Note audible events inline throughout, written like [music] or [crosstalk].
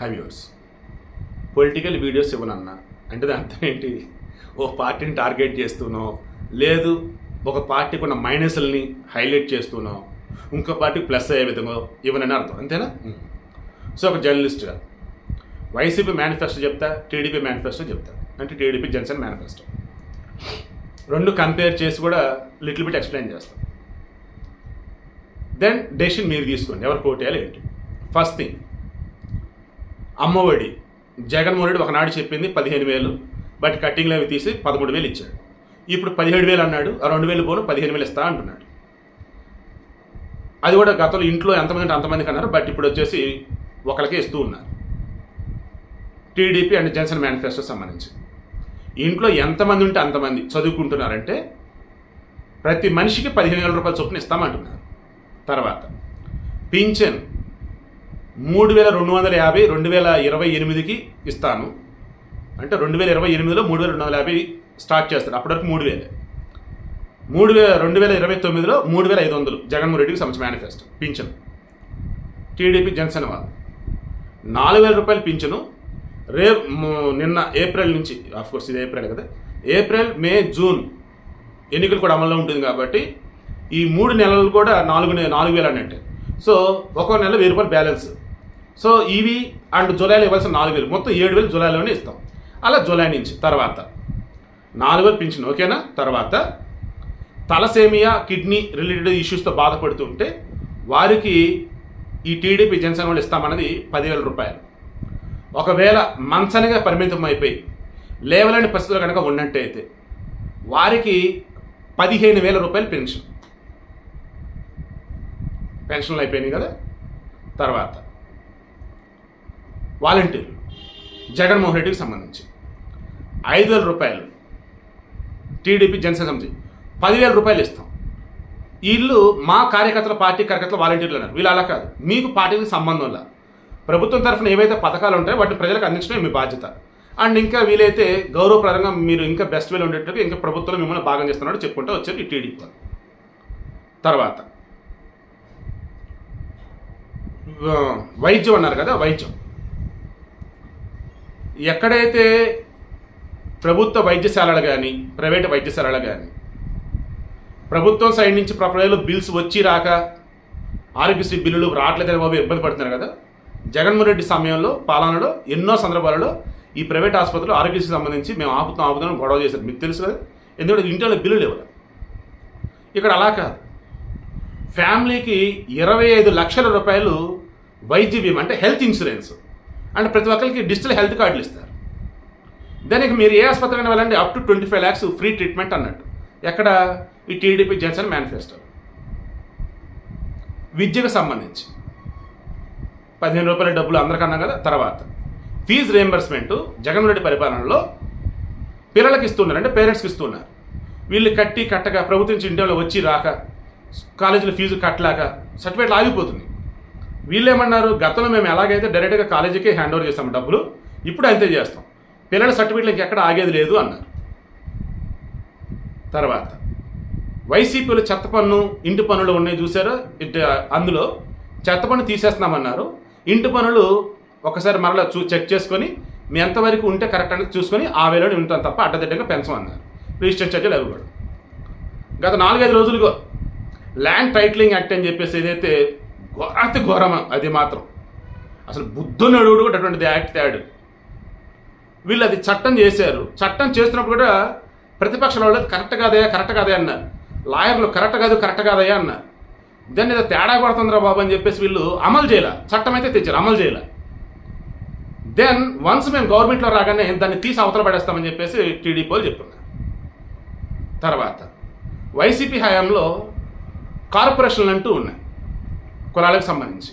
హ్యావ్యూర్స్ political videos ఇవ్వనన్నా అంటే దాని అర్థం ఏంటి? ఓ పార్టీని టార్గెట్ చేస్తూనో లేదు ఒక పార్టీకి ఉన్న మైనస్ల్ని హైలైట్ చేస్తూనో ఇంకో పార్టీకి ప్లస్ అయ్యే విధంగా ఇవ్వనని అర్థం. అంతేనా? సో ఒక జర్నలిస్ట్గా వైసీపీ మేనిఫెస్టో చెప్తా టీడీపీ మేనిఫెస్టో చెప్తా. అంటే టీడీపీ జనసేన మేనిఫెస్టో రెండు కంపేర్ చేసి కూడా లిటిల్ బిట్ ఎక్స్ప్లెయిన్ చేస్తాం. దెన్ డెసిషన్ మీరు తీసుకోండి. ఎవరు కోటేయాలి ఏంటి? First thing Ammavodi. Jaganmohan Reddy ఒకనాడు చెప్పింది పదిహేను వేలు బట్ కట్టింగ్లు అవి తీసి పదమూడు వేలు ఇచ్చాడు. ఇప్పుడు పదిహేడు వేలు అన్నాడు ఆ రెండు వేలు పోను పదిహేను వేలు ఇస్తా అంటున్నాడు. అది కూడా గతంలో ఇంట్లో ఎంతమంది అంటే అంతమందికి అన్నారు బట్ ఇప్పుడు వచ్చేసి ఒకరికే ఇస్తూ ఉన్నారు. టీడీపీ అండ్ జనసేన మేనిఫెస్టో సంబంధించి. ఇంట్లో ఎంతమంది ఉంటే అంతమంది చదువుకుంటున్నారంటే ప్రతి మనిషికి పదిహేను వేల రూపాయల చొప్పున ఇస్తామంటున్నారు. తర్వాత పింఛన్. మూడు వేల రెండు వందల యాభై రెండు వేల ఇరవై ఎనిమిదికి ఇస్తాను. అంటే రెండు వేల ఇరవై ఎనిమిదిలో మూడు వేల రెండు వందల యాభై స్టార్ట్ చేస్తారు అప్పటి వరకు మూడు వేలే. మూడు వేల రెండు వేల ఇరవై తొమ్మిదిలో మూడు వేల ఐదు వందలు జగన్మోహన్ రెడ్డికి సంబంధించి మేనిఫెస్టో పింఛను. టీడీపీ జనసేన వాళ్ళు నాలుగు వేల రూపాయలు పింఛను. రే నిన్న ఏప్రిల్ నుంచి కోర్స్ ఇది ఏప్రిల్ కదా. ఏప్రిల్ మే జూన్ ఎన్నికలు కూడా అమల్లో ఉంటుంది కాబట్టి ఈ మూడు నెలలు కూడా నాలుగు నాలుగు వేలు అన్నట్టే. సో ఒక్కో నెల వెయ్యి రూపాయలు బ్యాలెన్స్ సో ఇవి అండ్ జూలైలో ఇవ్వాల్సిన నాలుగు వేలు. మొత్తం ఏడు వేలు జూలైలోనే ఇస్తాం. అలా జూలై నుంచి తర్వాత. నాలుగు వేలు పింఛన్ ఓకేనా? తర్వాత తలసేమియా కిడ్నీ రిలేటెడ్ ఇష్యూస్తో బాధపడుతుంటే వారికి ఈ టీడీపీ జనసేన వాళ్ళు ఇస్తామన్నది పదివేల రూపాయలు. ఒకవేళ మంచనిగా పరిమితం అయిపోయి లేవలేని పరిస్థితులు కనుక ఉన్నట్టయితే వారికి పదిహేను వేల రూపాయలు పెన్షన్ పెన్షన్లు అయిపోయినాయి కదా? తర్వాత. వాలంటీర్లు జగన్మోహన్ రెడ్డికి సంబంధించి. ఐదు వేల రూపాయలు టీడీపీ జనసేన సమితి. పదివేల రూపాయలు ఇస్తాం. వీళ్ళు మా కార్యకర్తల పార్టీ కార్యకర్తల వాలంటీర్లు అన్నారు. వీళ్ళు అలా కాదు. మీకు పార్టీకి సంబంధం లేదు ప్రభుత్వం తరఫున ఏవైతే పథకాలు ఉంటాయో వాటిని ప్రజలకు అందించడమే మీ బాధ్యత. అండ్ ఇంకా వీలైతే గౌరవప్రదంగా మీరు ఇంకా బెస్ట్ వేలు ఉండేట్టుగా ఇంకా ప్రభుత్వంలో మిమ్మల్ని భాగం చేస్తున్నాడు చెప్పుకుంటూ వచ్చారు ఈ టీడీపీ తర్వాత వైద్యం అన్నారు కదా వైద్యం. ఎక్కడైతే ప్రభుత్వ వైద్యశాలలు కానీ ప్రైవేట్ వైద్యశాలలు కానీ ప్రభుత్వం సైడ్ నుంచి ప్రజలు బిల్స్ వచ్చి రాక ఆరోగ్యశ్రీ బిల్లులు రావట్లేదని బాబు ఇబ్బంది పడుతున్నారు కదా. జగన్మోహన్ రెడ్డి సమయంలో పాలనలో ఎన్నో సందర్భాలలో ఈ ప్రైవేట్ ఆసుపత్రులు ఆరోగ్యశ్రీ సంబంధించి మేము ఆపుతాం ఆపుతాం గొడవ చేశారు. మీకు తెలుసు కదా. ఎందుకంటే ఇంట్లో బిల్లులు ఇవ్వాలి ఇక్కడ అలా కాదు. ఫ్యామిలీకి ఇరవై ఐదు లక్షల రూపాయలు వైద్య బీమా అంటే హెల్త్ ఇన్సూరెన్స్. అండ్ ప్రతి ఒక్కరికి డిజిటల్ హెల్త్ కార్డులు ఇస్తారు. దానికి మీరు ఏ ఆసుపత్రికి వెళ్ళండి up to twenty five lakhs free treatment అన్నట్టు. ఎక్కడ? ఈ టీడీపీ జన్సన్ మేనిఫెస్టో విద్యకు సంబంధించి. పదిహేను రూపాయల డబ్బులు అందరికన్నా కదా తర్వాత. ఫీజు రియంబర్స్మెంట్ జగన్ రెడ్డి పరిపాలనలో పిల్లలకి ఇస్తున్నారు అంటే పేరెంట్స్కి ఇస్తున్నారు. వీళ్ళు కట్టి కట్టగా ప్రభుత్వం నుంచి ఇండియాలో వచ్చి రాక కాలేజీలో ఫీజు కట్టలేక సర్టిఫికేట్లు ఆగిపోతుంది. వీళ్ళేమన్నారు గతంలో మేము ఎలాగైతే డైరెక్ట్గా కాలేజీకి హ్యాండ్ ఓవర్ చేస్తాం డబ్బులు ఇప్పుడు అంతే చేస్తాం. పిల్లల సర్టిఫికేట్లు ఇంకెక్కడ ఆగేది లేదు అన్నారు. తర్వాత వైసీపీలో చెత్త పన్ను ఇంటి పనులు ఉన్నాయి చూసారో? ఇటు అందులో చెత్త పన్ను తీసేస్తున్నామన్నారు. ఇంటి పనులు ఒకసారి మరలా చూ చెక్ చేసుకొని మీ ఎంతవరకు ఉంటే కరెక్ట్ అనేది చూసుకొని ఆ వేలో ఉంటాం తప్ప అడ్డదిడ్డంగా పెంచమన్నారు రిజిస్టర్ ఛార్జీలు అవి కూడా గత నాలుగైదు రోజులుగా ల్యాండ్ టైటిలింగ్ యాక్ట్ అని చెప్పేసి ఏదైతే ఘో- అతి ఘోరం అది మాత్రం. అసలు బుద్ధునడు కూడా అటువంటిది యాక్ట్ తేడు. వీళ్ళు అది చట్టం చేశారు. చట్టం చేస్తున్నప్పుడు కూడా ప్రతిపక్షాల వాళ్ళు కరెక్ట్ కాదయా కరెక్ట్ కాదయ్యా అన్నారు. లాయర్లు కరెక్ట్ కాదు కరెక్ట్ కాదయా అన్నారు. దాన్ని ఏదో తేడా కొడుతుందిరా బాబు అని చెప్పేసి వీళ్ళు అమలు చేయాల. చట్టం అయితే తెచ్చారు అమలు చేయాల. దెన్ వన్స్ మేము గవర్నమెంట్లో రాగానే దాన్ని తీసి అవతల పడేస్తామని చెప్పేసి టీడీపీ వాళ్ళు చెప్తున్నారు. తర్వాత వైసీపీ హయాంలో కార్పొరేషన్లు అంటూ ఉన్నాయి. కులాలకు సంబంధించి.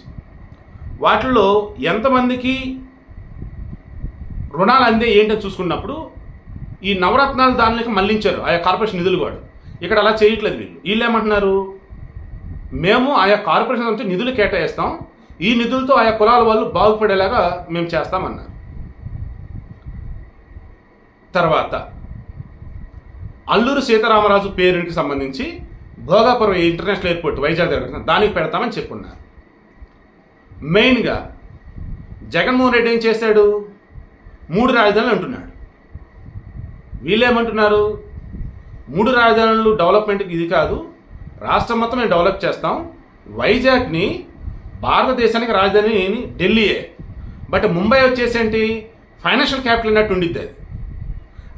వాటిల్లో ఎంతమందికి రుణాలు అందే ఏంటని చూసుకున్నప్పుడు ఈ నవరత్నాలు దానికి మళ్ళించారు ఆయా కార్పొరేషన్ నిధులు కూడా. ఇక్కడ అలా చేయట్లేదు వీళ్ళు. వీళ్ళు ఏమంటున్నారు? మేము ఆయా కార్పొరేషన్ నుంచి నిధులు కేటాయిస్తాం. ఈ నిధులతో ఆయా కులాల వాళ్ళు బాగుపడేలాగా మేము చేస్తామన్నారు. తర్వాత అల్లూరు సీతారామరాజు పేరుకి సంబంధించి భోగాపురం ఇంటర్నేషనల్ ఎయిర్పోర్ట్ వైజాగ్ దగ్గర దానికి పెడతామని చెప్పున్నారు. మెయిన్గా జగన్మోహన్ రెడ్డి ఏం చేశాడు? మూడు రాజధానులు అంటున్నాడు. వీళ్ళేమంటున్నారు? మూడు రాజధానులు డెవలప్మెంట్కి ఇది కాదు రాష్ట్రం మొత్తం మేము డెవలప్ చేస్తాం. వైజాగ్ని భారతదేశానికి రాజధాని ఢిల్లీయే. బట్ ముంబై వచ్చేసి ఏంటి ఫైనాన్షియల్ క్యాపిటల్ అన్నట్టు ఉండిద్ది అది.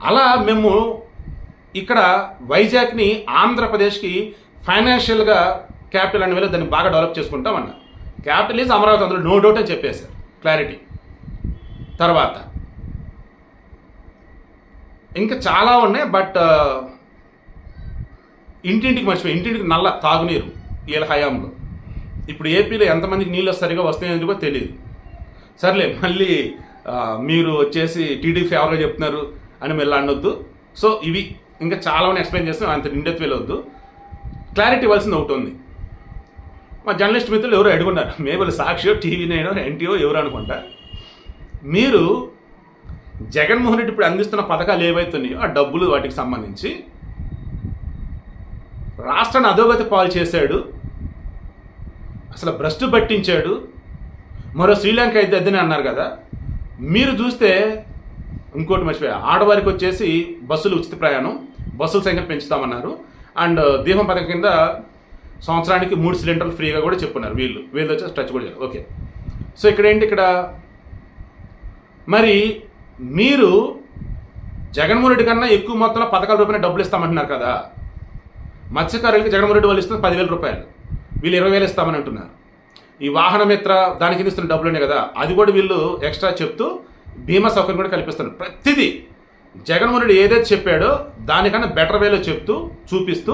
అలా మేము ఇక్కడ వైజాగ్ని ఆంధ్రప్రదేశ్కి ఫైనాన్షియల్గా క్యాపిటల్ అని వెళ్ళి దాన్ని బాగా డెవలప్ చేసుకుంటాం అన్న క్యాపిటల్ ఈజ్ అమరావతి అందులో నో డౌట్ అని చెప్పేశారు. క్లారిటీ. తర్వాత ఇంకా చాలా ఉన్నాయి బట్ ఇంటింటికి మర్చిపోయి ఇంటింటికి నల్ల తాగునీరు వీళ్ళ హయాంలో. ఇప్పుడు ఏపీలో ఎంతమందికి నీళ్ళు సరిగా వస్తాయని కూడా తెలియదు సర్లే మళ్ళీ మీరు వచ్చేసి టీడీపీ ఫేవర్గా చెప్తున్నారు అని మళ్ళీ అనొద్దు. సో ఇవి ఇంకా చాలా మంది ఎక్స్ప్లెయిన్ చేస్తాం అంత నిండెత్ వెళ్ళొద్దు క్లారిటీ ఇవ్వాల్సింది ఒకటి ఉంది. మా జర్నలిస్ట్ మిత్రులు ఎవరు అడుగున్నారు [laughs] మేబల్ సాక్షియో టీవీ నైనో ఎన్టీఓ ఎవరు అనుకుంటా. మీరు జగన్మోహన్ రెడ్డి ఇప్పుడు అందిస్తున్న పథకాలు ఏవైతున్నాయో ఆ డబ్బులు వాటికి సంబంధించి రాష్ట్రాన్ని అధోగతి పాలు చేశాడు అసలు భ్రష్టు పట్టించాడు మరో శ్రీలంక అయితే అద్దని అన్నారు కదా. మీరు చూస్తే ఇంకోటి మర్చిపోయా. ఆడవారికి వచ్చేసి బస్సులు ఉచిత ప్రయాణం బస్సుల సంఖ్య పెంచుతామన్నారు. అండ్ దీపం పథకం కింద సంవత్సరానికి మూడు సిలిండర్లు ఫ్రీగా కూడా చెప్పున్నారు వీళ్ళు. వీళ్ళు వచ్చి టచ్ కూడా ఓకే. సో ఇక్కడ ఏంటి ఇక్కడ? మరి మీరు జగన్మోహన్ రెడ్డి కన్నా ఎక్కువ మొత్తంలో పథకాల రూపాయలు డబ్బులు ఇస్తామంటున్నారు కదా. మత్స్యకారులకి జగన్మోహన్ రెడ్డి వాళ్ళు ఇస్తున్న పదివేల రూపాయలు. వీళ్ళు ఇరవై వేలు ఇస్తామని అంటున్నారు. ఈ వాహనమిత్ర దానికి కింద ఇస్తున్న డబ్బులునే కదా. అది కూడా వీళ్ళు ఎక్స్ట్రా చెప్తూ బీమా సౌకర్యం కూడా కల్పిస్తున్నారు ప్రతిదీ జగన్మోహన్ ఏదైతే చెప్పాడో దానికన్నా బెటర్ వేలో చెప్తూ చూపిస్తూ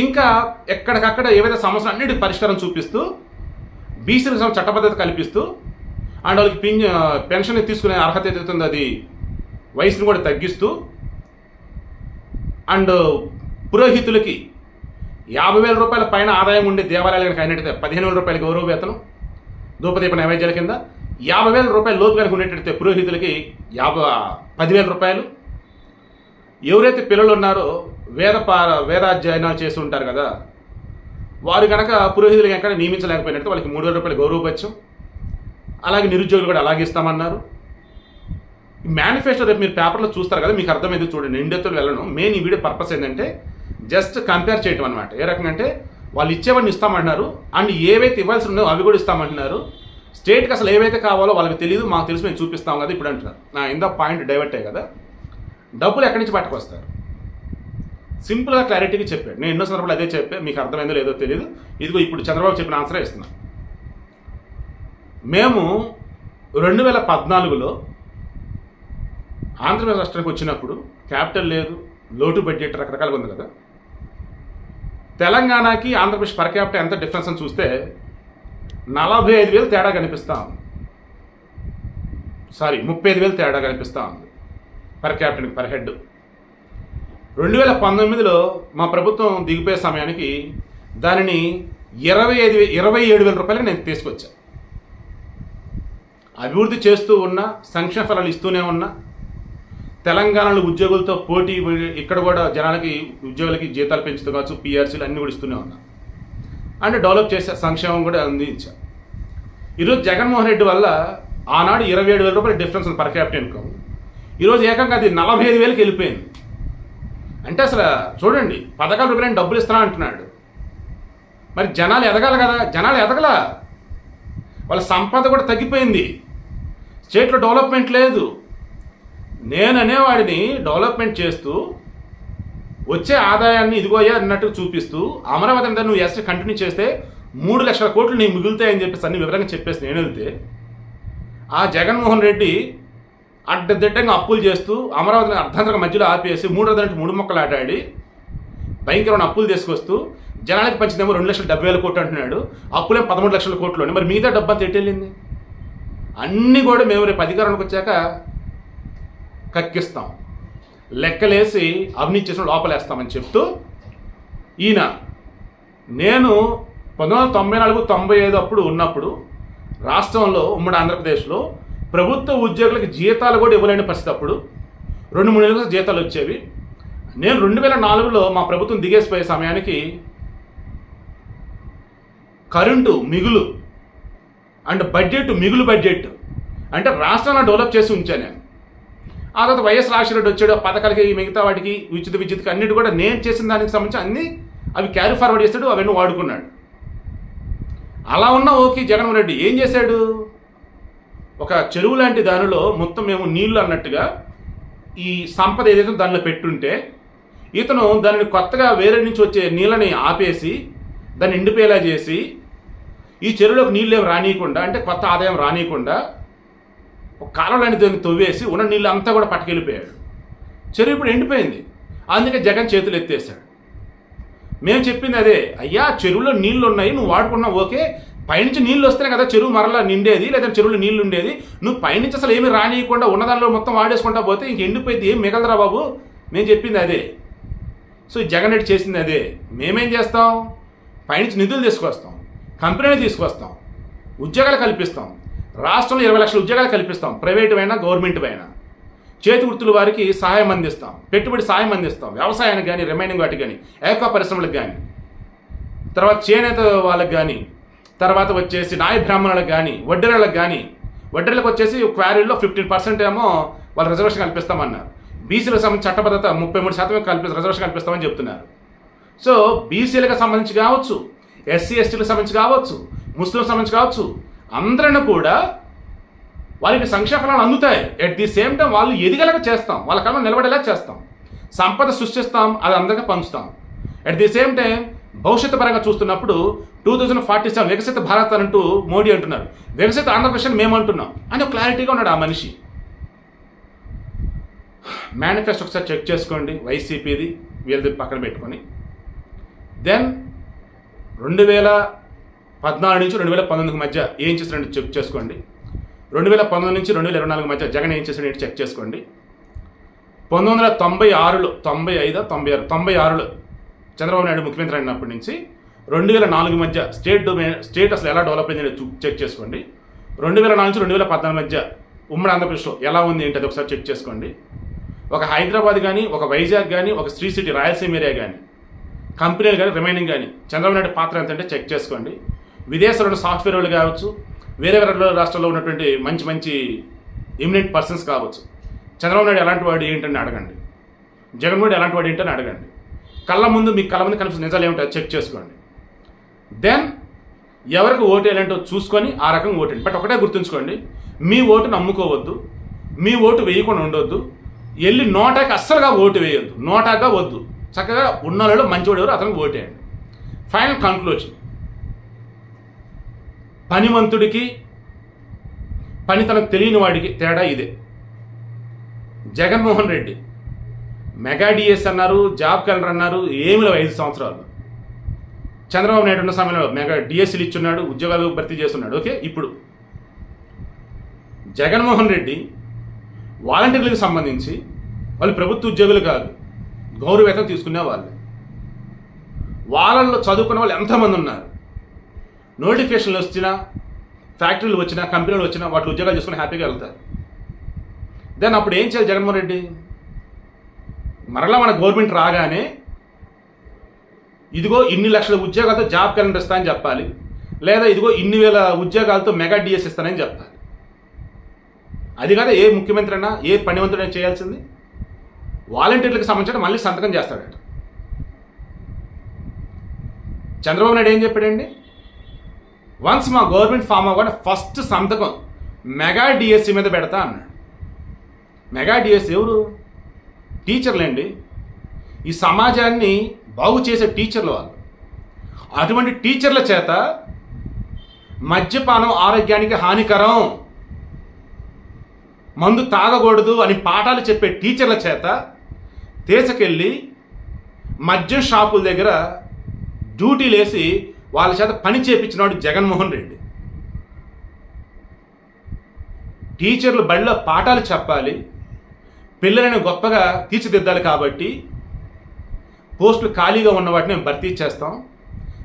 ఇంకా ఎక్కడికక్కడ ఏవైతే సమస్యలు అన్నిటికీ పరిష్కారం చూపిస్తూ బీసీలకు సంబంధించిన చట్టబద్ధత కల్పిస్తూ అండ్ వాళ్ళకి పిన్ పెన్షన్ తీసుకునే అర్హత ఏదైతే ఉందో అది వయసును కూడా తగ్గిస్తూ అండ్ పురోహితులకి యాభై వేల రూపాయల పైన ఆదాయం ఉండే దేవాలయాలకు అయినట్టయితే పదిహేను వేల రూపాయల గౌరవ వేతనం ధూపదీప నైవేద్యాల కింద యాభై వేల రూపాయలు లోపు కనుక ఉండేటట్టు పురోహితులకి యాభై పదివేల రూపాయలు. ఎవరైతే పిల్లలు ఉన్నారో వేద పా వేదాధ్యయనాలు చేసి ఉంటారు కదా వారు కనుక పురోహితులు ఎక్కడ నియమించలేకపోయినట్టు వాళ్ళకి మూడు వేల రూపాయలు గౌరవపత్యం అలాగే నిరుద్యోగులు కూడా అలాగే ఇస్తామన్నారు. మేనిఫెస్టో రేపు మీరు పేపర్లో చూస్తారు కదా మీకు అర్థమైంది చూడండి ఇండియాతో వెళ్ళను. మెయిన్ ఈ వీడియో పర్పస్ ఏంటంటే జస్ట్ కంపేర్ చేయటం అనమాట ఏ రకంగా అంటే వాళ్ళు ఇచ్చేవన్నీ ఇస్తామంటున్నారు అండ్ ఏవైతే ఇవ్వాల్సి ఉన్నాయో అవి కూడా ఇస్తామంటున్నారు. స్టేట్కి అసలు ఏవైతే కావాలో వాళ్ళకి తెలియదు మాకు తెలిసి మేము చూపిస్తాం కదా ఇప్పుడు అంటున్నారు. నా ఇంత పాయింట్ డైవర్ట్ అయ్యి కదా? డబ్బులు ఎక్కడి నుంచి పట్టుకొస్తారు? సింపుల్గా క్లారిటీగా చెప్పాడు. నేను ఎన్నో సందర్భాలు అదే చెప్పాను మీకు అర్థమైందో లేదో తెలియదు ఇదిగో ఇప్పుడు చంద్రబాబు చెప్పిన ఆన్సరే ఇస్తున్నా. మేము రెండు వేల పద్నాలుగులో ఆంధ్రప్రదేశ్ రాష్ట్రానికి వచ్చినప్పుడు క్యాపిటల్ లేదు లోటు బడ్జెట్ రకరకాలుగా ఉంది కదా. తెలంగాణకి ఆంధ్రప్రదేశ్ పర్ క్యాపిటల్ ఎంత డిఫరెన్స్ అని చూస్తే నలభై ఐదు వేలు తేడా కనిపిస్తూ ఉంది. సారీ ముప్పై ఐదు వేలు తేడా కనిపిస్తూ ఉంది. పర్ క్యాపిటల్ పర్ హెడ్ రెండు వేల పంతొమ్మిదిలో మా ప్రభుత్వం దిగిపోయే సమయానికి దానిని ఇరవై ఐదు ఇరవై ఏడు వేల రూపాయలకి నేను తీసుకొచ్చా. అభివృద్ధి చేస్తూ ఉన్నా సంక్షేమ ఫలాలు ఇస్తూనే ఉన్నా తెలంగాణలో ఉద్యోగులతో పోటీ ఇక్కడ కూడా జనాలకి ఉద్యోగులకి జీతాలు పెంచుతూ కావచ్చు పిఆర్సీలు అన్నీ కూడా ఇస్తూనే ఉన్నా. అంటే డెవలప్ చేసే సంక్షేమం కూడా అందించా ఈరోజు జగన్మోహన్ రెడ్డి వల్ల ఆనాడు ఇరవై ఏడు వేల రూపాయల డిఫరెన్స్ ఉంది పర్ క్యాపిటల్ ఇన్కమ్. ఈరోజు ఏకంగా అది నలభై ఐదు వేలకి వెళ్ళిపోయింది. అంటే అసలు చూడండి పథకాల రూపాయలు డబ్బులు ఇస్తున్నా అంటున్నాడు. మరి జనాలు ఎదగాలి కదా జనాలు ఎదగల? వాళ్ళ సంపద కూడా తగ్గిపోయింది. స్టేట్లో డెవలప్మెంట్ లేదు. నేననే వాడిని డెవలప్మెంట్ చేస్తూ వచ్చే ఆదాయాన్ని ఇదిగోయా అన్నట్టు చూపిస్తూ అమరావతి అంటే నువ్వు ఎస్ కంటిన్యూ చేస్తే మూడు లక్షల కోట్లు నీకు మిగులుతాయని చెప్పేసి అన్ని వివరంగా చెప్పేసి నేను వెళ్తే ఆ జగన్మోహన్ రెడ్డి అడ్డదిడ్డంగా అప్పులు చేస్తూ అమరావతిని అర్ధంతరంగా మధ్యలో ఆపేసి మూడు వందల మూడు మొక్కలు ఆటాడి భయంకరమైన అప్పులు తీసుకొస్తూ జనానికి పంచిందేమో రెండు లక్షల డెబ్బై వేల కోట్లు అంటున్నాడు. అప్పులేం పదమూడు లక్షల కోట్లు మరి మిగతా డబ్బు అంతా అన్నీ కూడా మేము రేపు అధికారానికి వచ్చాక కక్కిస్తాం. లెక్కలేసి అవినీతి చేసిన లోపలేస్తామని చెప్తూ ఈయన నేను పంతొమ్మిది వందల తొంభై నాలుగు తొంభై ఐదు అప్పుడు ఉన్నప్పుడు రాష్ట్రంలో ఉమ్మడి ఆంధ్రప్రదేశ్లో ప్రభుత్వ ఉద్యోగులకు జీతాలు కూడా ఇవ్వలేని పరిస్థితి అప్పుడు. రెండు మూడు నెలలకు జీతాలు వచ్చేవి. నేను రెండు వేల నాలుగులో మా ప్రభుత్వం దిగేసిపోయే సమయానికి కరెంటు మిగులు అండ్ బడ్జెట్ మిగులు బడ్జెట్ అంటే రాష్ట్రాన్ని డెవలప్ చేసి ఉంచాను నేను. ఆ తర్వాత వైఎస్ రాజశేఖర వచ్చాడు ఆ పథకాలకి మిగతా వాటికి విద్యుత్ విద్యుత్కి అన్నిటి కూడా నేను చేసిన దానికి సంబంధించి అన్ని అవి క్యారీ ఫార్వర్డ్ చేస్తాడు అవన్నీ వాడుకున్నాడు. అలా ఉన్న ఓకే జగన్మోహన్ రెడ్డి ఏం చేశాడు? ఒక చెరువు లాంటి దానిలో మొత్తం మేము నీళ్ళు అన్నట్టుగా ఈ సంపద ఏదైతే దానిలో పెట్టుంటే ఇతను దానిని కొత్తగా వేరే నుంచి వచ్చే నీళ్ళని ఆపేసి దాన్ని ఎండిపోయేలా చేసి ఈ చెరువులోకి నీళ్ళు ఏమి రానియకుండా అంటే కొత్త ఆదాయం రానియకుండా ఒక కాలం దాన్ని తవ్వేసి ఉన్న నీళ్ళు అంతా కూడా పట్టుకెళ్ళిపోయాడు. చెరువు ఇప్పుడు ఎండిపోయింది. అందుకే జగన్ చేతులు ఎత్తేసాడు మేము చెప్పింది అదే అయ్యా చెరువులో నీళ్ళు ఉన్నాయి నువ్వు వాడుకున్నావు ఓకే పైనుంచి నీళ్ళు వస్తేనే కదా చెరువు మరలా నిండేది లేదా చెరువులో నీళ్ళు ఉండేది. నువ్వు పైనుంచి అసలు ఏమి రానియకుండా ఉన్నదానిలో మొత్తం వాడేసుకుంటా పోతే ఇంక ఎండిపోయింది ఏం మిగలదురా బాబు. మేము చెప్పింది అదే. సో జగన్ రెడ్డి చేసింది అదే. మేమేం చేస్తాం? పైనుంచి నిధులు తీసుకొస్తాం కంపెనీలు తీసుకొస్తాం ఉద్యోగాలు కల్పిస్తాం రాష్ట్రంలో ఇరవై లక్షల ఉద్యోగాలు కల్పిస్తాం. ప్రైవేట్ అయినా గవర్నమెంట్ అయినా. చేతి వృత్తుల వారికి సహాయం అందిస్తాం. పెట్టుబడి సాయం అందిస్తాం. వ్యవసాయానికి కానీ రిమైనింగ్ వాటికి కానీ ఏకా పరిశ్రమలకు కానీ తర్వాత చేనేత వాళ్ళకి కానీ తర్వాత వచ్చేసి నాయ బ్రాహ్మణులకు కానీ వడ్డెరలకు కానీ వడ్డెరలకు వచ్చేసి క్వారీలో ఫిఫ్టీన్ పర్సెంట్ ఏమో వాళ్ళు రిజర్వేషన్ కల్పిస్తామన్నారు. బీసీలకు సంబంధించి చట్టబద్ధత ముప్పై మూడు శాతం కల్పి రిజర్వేషన్ కల్పిస్తామని చెప్తున్నారు. సో బీసీలకు సంబంధించి కావచ్చు ఎస్సీ ఎస్టీలకు సంబంధించి కావచ్చు ముస్లింలకు సంబంధించి కావచ్చు అందరిని కూడా వారికి సంక్షేమ ఫలాలు అందుతాయి. ఎట్ ది సేమ్ టైం వాళ్ళు ఎదిగేలాగా చేస్తాం. వాళ్ళ కళ నిలబడేలా చేస్తాం. సంపద సృష్టిస్తాం అది అందరికీ పంచుతాం. ఎట్ ది సేమ్ టైం భవిష్యత్తు పరంగా చూస్తున్నప్పుడు టూ థౌజండ్ ఫార్టీ సెవెన్ వికసిత భారత్ అంటూ మోడీ అంటున్నారు. వికసిత ఆంధ్రప్రదేశ్ మేము అంటున్నాం. అని ఒక క్లారిటీగా ఉన్నాడు ఆ మనిషి. మేనిఫెస్టో ఒకసారి చెక్ చేసుకోండి వైసీపీది వీళ్ళది పక్కన పెట్టుకొని. దెన్ రెండు వేల పద్నాలుగు నుంచి రెండు వేల పంతొమ్మిది మధ్య ఏం చేసినట్టు చెక్ చేసుకోండి. రెండు వేల పంతొమ్మిది నుంచి రెండు వేల ఇరవై నాలుగు మధ్య జగన్ ఏం చేసినట్టు చెక్ చేసుకోండి. పంతొమ్మిది వందల తొంభై ఆరులో తొంభై ఐదా తొంభై ఆరు తొంభై ఆరులో చంద్రబాబు నాయుడు ముఖ్యమంత్రి అయినప్పటి నుంచి రెండు వేల నాలుగు మధ్య స్టేట్ డొమైన్ స్టేట్ అసలు ఎలా డెవలప్ అయింది అనేది చెక్ చేసుకోండి. రెండు వేల నాలుగు నుంచి రెండు వేల పద్నాలుగు మధ్య ఉమ్మడి ఆంధ్రప్రదేశ్లో ఎలా ఉంది ఏంటి అది ఒకసారి చెక్ చేసుకోండి. ఒక హైదరాబాద్ కానీ ఒక వైజాగ్ కానీ ఒక శ్రీ సిటీ రాయలసీమ ఏరియా కానీ కంపెనీలు కానీ రిమైనింగ్ కానీ చంద్రబాబు నాయుడు పాత్ర ఎంత అంటే చెక్ చేసుకోండి. విదేశాల్లో ఉన్న సాఫ్ట్వేర్ వాళ్ళు కావచ్చు వేరే వేరే రాష్ట్రాల్లో ఉన్నటువంటి మంచి మంచి ఇమినెంట్ పర్సన్స్ కావచ్చు. చంద్రబాబు నాయుడు ఎలాంటి వాడు ఏంటని అడగండి. జగన్మోహన్ ఎలాంటి వాడు ఏంటని అడగండి. కళ్ళ ముందు మీ కళ్ళ ముందు కనిపిస్తున్న నిజాలు ఏమిటో చెక్ చేసుకోండి. దెన్ ఎవరికి ఓటు వేయాలంటో చూసుకొని ఆ రకంగా ఓటండి బట్ ఒకటే గుర్తుంచుకోండి మీ ఓటు నమ్ముకోవద్దు మీ ఓటు వేయకుండా ఉండొద్దు వెళ్ళి నోటాకి అస్సలుగా ఓటు వేయొద్దు నోటాగా వద్దు. చక్కగా ఉన్న వాళ్ళు మంచివాడు ఎవరు? అతనికి ఓటేయండి ఫైనల్ కన్క్లూజన్ పనిమంతుడికి పనితనం తెలియని వాడికి తేడా ఇదే. జగన్మోహన్ రెడ్డి మెగా డిఎస్ అన్నారు జాబ్ కలర్ అన్నారు ఏమి లేవు ఐదు సంవత్సరాలు. చంద్రబాబు నాయుడు ఉన్న సమయంలో మెగా డిఎస్సీలు ఇచ్చున్నాడు ఉద్యోగాలు భర్తీ చేస్తున్నాడు. ఓకే ఇప్పుడు. జగన్మోహన్ రెడ్డి వాలంటీర్లకు సంబంధించి వాళ్ళు ప్రభుత్వ ఉద్యోగులు కాదు గౌరవేతం తీసుకునే వాళ్ళు. వాళ్ళల్లో చదువుకున్న వాళ్ళు ఎంతమంది ఉన్నారు? నోటిఫికేషన్లు వచ్చినా ఫ్యాక్టరీలు వచ్చినా కంపెనీలు వచ్చినా వాటి ఉద్యోగాలు చేసుకుని హ్యాపీగా వెళ్తారు. దెన్ అప్పుడు ఏం చేయాలి జగన్మోహన్ రెడ్డి? మరలా మన గవర్నమెంట్ రాగానే ఇదిగో ఇన్ని లక్షల ఉద్యోగాలతో జాబ్ క్యాలెండర్ ఇస్తానని చెప్పాలి లేదా ఇదిగో ఇన్ని వేల ఉద్యోగాలతో మెగా డిఎస్ ఇస్తానని చెప్పాలి. అది కాదు ఏ ముఖ్యమంత్రి అయినా ఏ పనివంతుడైనా చేయాల్సింది? వాలంటీర్లకు సంబంధించిన మళ్ళీ సంతకం చేస్తాడట. చంద్రబాబు నాయుడు ఏం చెప్పాడండి? వన్స్ మా గవర్నమెంట్ ఫామ్ అవ్వగానే ఫస్ట్ సంతకం. మెగా డిఎస్సి మీద పెడతా అన్నాడు. మెగా డిఎస్సి ఎవరు? టీచర్లండి ఈ సమాజాన్ని బాగు చేసే టీచర్లు వాళ్ళు. అటువంటి టీచర్ల చేత మద్యపానం ఆరోగ్యానికి హానికరం. మందు తాగకూడదు అని పాఠాలు చెప్పే టీచర్ల చేత తీసుకెళ్ళి మద్యం షాపుల దగ్గర డ్యూటీలు వేసి వాళ్ళ చేత పని చేపించినాడు జగన్మోహన్ రెడ్డి. టీచర్లు బడిలో పాఠాలు చెప్పాలి పిల్లలను గొప్పగా తీర్చిదిద్దాలి కాబట్టి పోస్టులు ఖాళీగా ఉన్న వాటిని మేము భర్తీ చేస్తాం.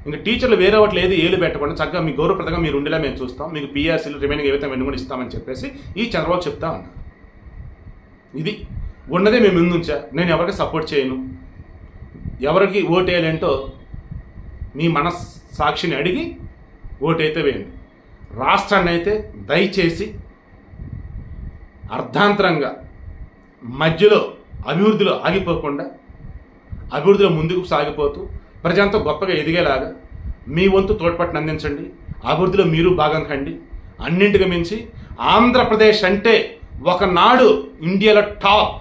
ఇంకా టీచర్లు వేరే వాటిలో ఏది ఏలు పెట్టకుండా చక్కగా మీ గౌరవప్రదంగా మీరు ఉండేలా మేము చూస్తాం. మీకు పిఆర్సీలు రిమైనింగ్ ఏవైతే మేము కూడా ఇస్తామని చెప్పేసి ఈ చంద్రబాబు చెప్తా ఉన్నారు. ఇది ఉన్నదే మేము ముందుంచా. నేను ఎవరికి సపోర్ట్ చేయను. ఎవరికి ఓటు వేయాలంటో మీ మనస్ సాక్షిని అడిగి ఓటైతే వేయండి. రాష్ట్రాన్ని అయితే దయచేసి అర్ధాంతరంగా మధ్యలో అభివృద్ధిలో ఆగిపోకుండా అభివృద్ధిలో ముందుకు సాగిపోతూ ప్రజంతా గొప్పగా ఎదిగేలాగా మీ వంతు తోడ్పాటును అందించండి. అభివృద్ధిలో మీరు భాగం కండి. అన్నింటికి మించి ఆంధ్రప్రదేశ్ అంటే ఒకనాడు ఇండియాలో టాప్.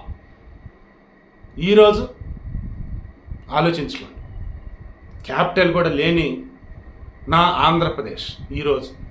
ఈరోజు ఆలోచించుకోండి. క్యాపిటల్ కూడా లేని నా ఆంధ్రప్రదేశ్ ఈరోజు.